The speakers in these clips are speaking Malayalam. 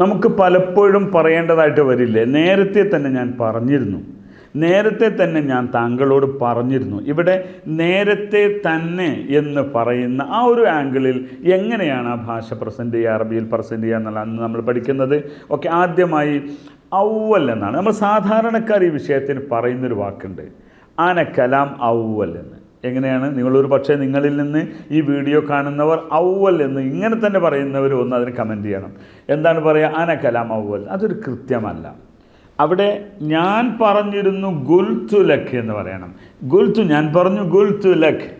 നമുക്ക് പലപ്പോഴും പറയേണ്ടതായിട്ട് വരില്ലേ? നേരത്തെ തന്നെ ഞാൻ പറഞ്ഞിരുന്നു. നേരത്തെ തന്നെ ഞാൻ താങ്കളോട് പറഞ്ഞിരുന്നു. ഇവിടെ നേരത്തെ തന്നെ എന്ന് പറയുന്ന ആ ഒരു ആംഗിളിൽ എങ്ങനെയാണ് ആ ഭാഷ പ്രസന്റ് ചെയ്യുക അറബിയിൽ പ്രസന്റ് ചെയ്യുക എന്നുള്ള അന്ന് നമ്മൾ പഠിക്കുന്നത്? ഓക്കെ ആദ്യമായി ഔവൽ എന്നാണ്. നമ്മൾ സാധാരണക്കാർ ഈ വിഷയത്തിന് പറയുന്നൊരു വാക്കുണ്ട്. ആന കലാം ഔവൽ എന്ന്. എങ്ങനെയാണ്? നിങ്ങളൊരു പക്ഷേ നിങ്ങളിൽ നിന്ന് ഈ വീഡിയോ കാണുന്നവർ ഔവൽ എന്ന് ഇങ്ങനെ തന്നെ പറയുന്നവർ ഒന്ന് അതിന് കമന്റ് ചെയ്യണം. എന്താണ് പറയുക ആന കലാം ഔവൽ അതൊരു കൃത്യമല്ല. അവിടെ ഞാൻ പറഞ്ഞിരുന്നു ഗുൽത്തു ലഖ് എന്ന് പറയണം. ഗുൽത്തു ഞാൻ പറഞ്ഞു ഗുൽത്തു ലഖ്.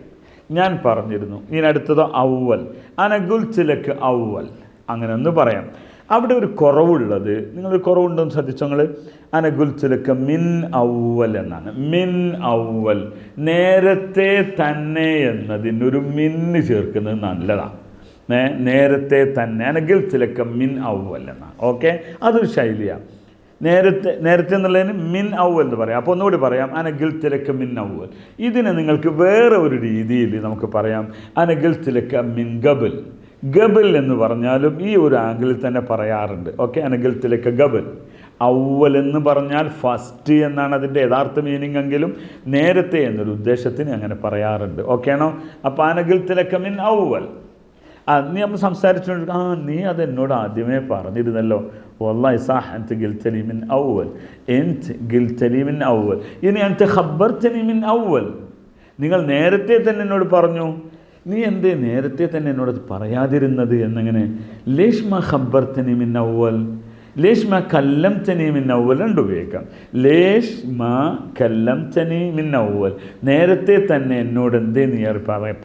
ഞാൻ പറഞ്ഞിരുന്നു. ഇനി അടുത്തത് ഔവൽ അന ഗുൽത്തു ലഖ് ഔവൽ അങ്ങനെ ഒന്ന് പറയാം. അവിടെ ഒരു കുറവുള്ളത്. നിങ്ങൾ കുറവുണ്ടെന്ന് ശ്രദ്ധിച്ചു നിങ്ങൾ അനെ ലഖ് മിൻ ഔവൽ എന്നാണ്. മിൻ ഔവൽ നേരത്തെ തന്നെ എന്നതിന് ഒരു മിന്ന് ചേർക്കുന്നത് നല്ലതാണ്. നേരത്തെ തന്നെ. അനഗിൽ ചിലക്ക മിൻ ഔവൽ എന്നാണ്. ഓക്കെ? അതൊരു ശൈലിയാണ്. നേരത്തെ നേരത്തെ എന്നുള്ളതിന് മിൻ ഔവൽ എന്ന് പറയാം. അപ്പോൾ ഒന്നുകൂടി പറയാം. അനഗിൽ തിലക്ക മിൻ ഔവൽ ഇതിനെ നിങ്ങൾക്ക് വേറെ ഒരു രീതിയിൽ നമുക്ക് പറയാം. അനഗിൽ തിലക്ക മിൻ ഗബിൽ. ഗബിൽ എന്ന് പറഞ്ഞാലും ഈ ഒരു ആംഗിളിൽ തന്നെ പറയാറുണ്ട്. ഓക്കെ? അനഗിൽ ഗബൽ. ഔവൽ എന്ന് പറഞ്ഞാൽ ഫസ്റ്റ് എന്നാണ് അതിന്റെ യഥാർത്ഥ മീനിങ് എങ്കിലും നേരത്തെ എന്നൊരു ഉദ്ദേശത്തിന് അങ്ങനെ പറയാറുണ്ട്. ഓക്കെ ആണോ? അപ്പോൾ അനഗിൽ തിലക്ക മിൻ ഔവൽ. ആ നീ നമ്മൾ സംസാരിച്ചുകൊണ്ട് ആ നീ അത് എന്നോട് ആദ്യമേ പറഞ്ഞിരുന്നല്ലോ. വല്ലാഹി സാഹ് അൻത ഗിൽത്തനി മിൻ ഔവൽ. എൻത് ഗിൽത്തനി മിൻ ഔവൽ? ഇനി അൻത خبرتني من നിങ്ങൾ നേരത്തെ തന്നെ എന്നോട് പറഞ്ഞു. നീ എന്തേ നേരത്തെ തന്നെ എന്നോട് പറയാതിരുന്നത് എന്നങ്ങനെ? ലേഷ്മ ഖബ്ബർതനി മിൻ അവൽ ലേഷ്മ കല്ലം തനി മിൻ ഔവൽ രണ്ട് ഉപയോഗിക്കാം. ലേഷ്മ കല്ലം തനി മിൻ ഔവൽ നേരത്തെ തന്നെ എന്നോട് എന്തേ നീ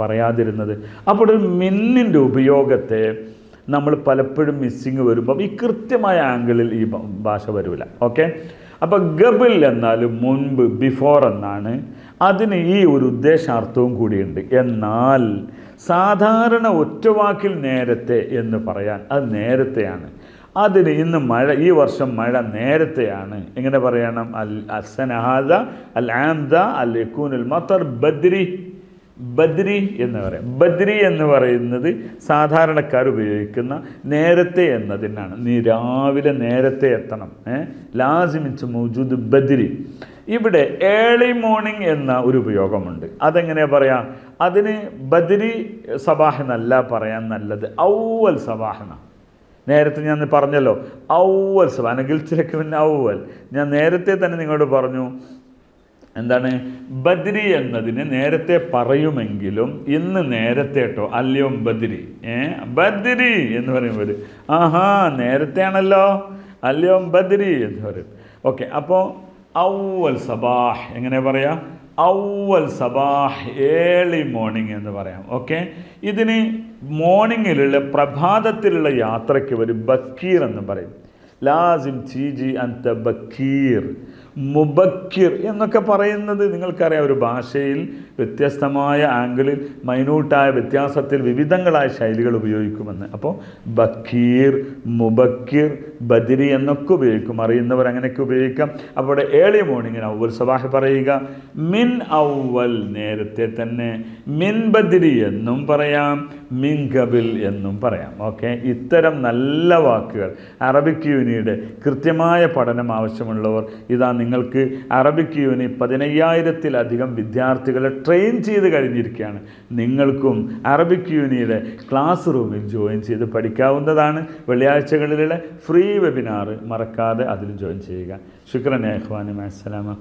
പറയാതിരുന്നത്? അപ്പോൾ മിന്നിന്റെ ഉപയോഗത്തെ നമ്മൾ പലപ്പോഴും മിസ്സിങ് വരുമ്പം ഈ കൃത്യമായ ആംഗിളിൽ ഈ ഭാഷ വരില്ല ഓക്കെ അപ്പോൾ ഗബിൽ എന്നാൽ മുൻപ് ബിഫോർ എന്നാണ്. അതിന് ഈ ഒരു ഉദ്ദേശാർത്ഥവും കൂടിയുണ്ട്. എന്നാൽ സാധാരണ ഒറ്റവാക്കിൽ നേരത്തെ എന്ന് പറയാൻ അത് നേരത്തെയാണ്. അതിന് ഇന്ന് മഴ ഈ വർഷം മഴ നേരത്തെയാണ്. എങ്ങനെ പറയണം? അൽ അസനഹാദ അൽ ആംദ അൽ യക്കൂനുൽ മത്തർ ബദ്രി ബദ്രി എന്ന് പറയാം. ബദ്രി എന്ന് പറയുന്നത് സാധാരണക്കാർ ഉപയോഗിക്കുന്ന നേരത്തെ എന്നതിനാണ്. നീ രാവിലെ നേരത്തെ എത്തണം. ലാസിമിച്ച് മൗജൂദ് ബദ്രി. ഇവിടെ ഏളി മോർണിംഗ് എന്ന ഒരു ഉപയോഗമുണ്ട്. അതെങ്ങനെയാ പറയാം? അതിന് ബദ്രി സബാഹ് എന്നല്ല പറയാൻ നല്ലത്. ഔവൽ സബാഹന നേരത്തെ ഞാൻ പറഞ്ഞല്ലോ. ഔവൽ സബ ചിലക്ക് പിന്നെ ഔവൽ. ഞാൻ നേരത്തെ തന്നെ നിങ്ങളോട് പറഞ്ഞു എന്താണ്? ബദ്രി എന്നതിന് നേരത്തെ പറയുമെങ്കിലും ഇന്ന് നേരത്തെ കേട്ടോ. അല്ലയോം ബദ്രി. ഏ? ബദ്രി എന്ന് പറയുമ്പോൾ ആഹാ നേരത്തെ ആണല്ലോ ബദ്രി എന്ന് പറയും. ഓക്കെ അപ്പോൾ ഔവൽ സബാഹ് എങ്ങനെ പറയാം? ഔവൽ സബാഹ് ഏളി മോർണിംഗ് എന്ന് പറയാം. ഓക്കെ? ഇതിന് മോർണിംഗിലുള്ള പ്രഭാതത്തിലുള്ള യാത്രയ്ക്ക് ഒരു ബക്കീർ എന്ന് പറയും. ലാസിം ചീജി അന്ത ബക്കീർ. മുബക്കിർ എന്നൊക്കെ പറയുന്നത് നിങ്ങൾക്കറിയാം ഒരു ഭാഷയിൽ വ്യത്യസ്തമായ ആംഗിളിൽ മൈന്യൂട്ടായ വ്യത്യാസത്തിൽ വിവിധങ്ങളായ ശൈലികൾ ഉപയോഗിക്കുമെന്ന്. അപ്പോൾ ബക്കീർ മുബക്കിർ ബദിരി എന്നൊക്കെ ഉപയോഗിക്കും. അറിയുന്നവർ അങ്ങനെയൊക്കെ ഉപയോഗിക്കാം. അപ്പോൾ ഏളി മോർണിംഗിന് ഔവൽ സബാഹ് പറയുക. മിൻ ഔവൽ നേരത്തെ തന്നെ മിൻ ബദിരി എന്നും പറയാം മിൻ കബിൽ എന്നും പറയാം. ഓക്കെ? ഇത്തരം നല്ല വാക്കുകൾ അറബിക് യൂണിയുടെ കൃത്യമായ പഠനം ആവശ്യമുള്ളവർ ഇതാ നിങ്ങൾക്ക് അറബിക് യൂണി പതിനയ്യായിരത്തിലധികം വിദ്യാർത്ഥികളെ ട്രെയിൻ ചെയ്ത് കഴിഞ്ഞിരിക്കുകയാണ്. നിങ്ങൾക്കും അറബിക് യൂണിയുടെ ക്ലാസ് റൂമിൽ ജോയിൻ ചെയ്ത് പഠിക്കാവുന്നതാണ്. വെള്ളിയാഴ്ചകളിലെ ഫ്രീ വെബിനാർ മറക്കാതെ അതിൽ ജോയിൻ ചെയ്യുക. ശുക്രൻ അഹ്വാനും അസ്സലാമ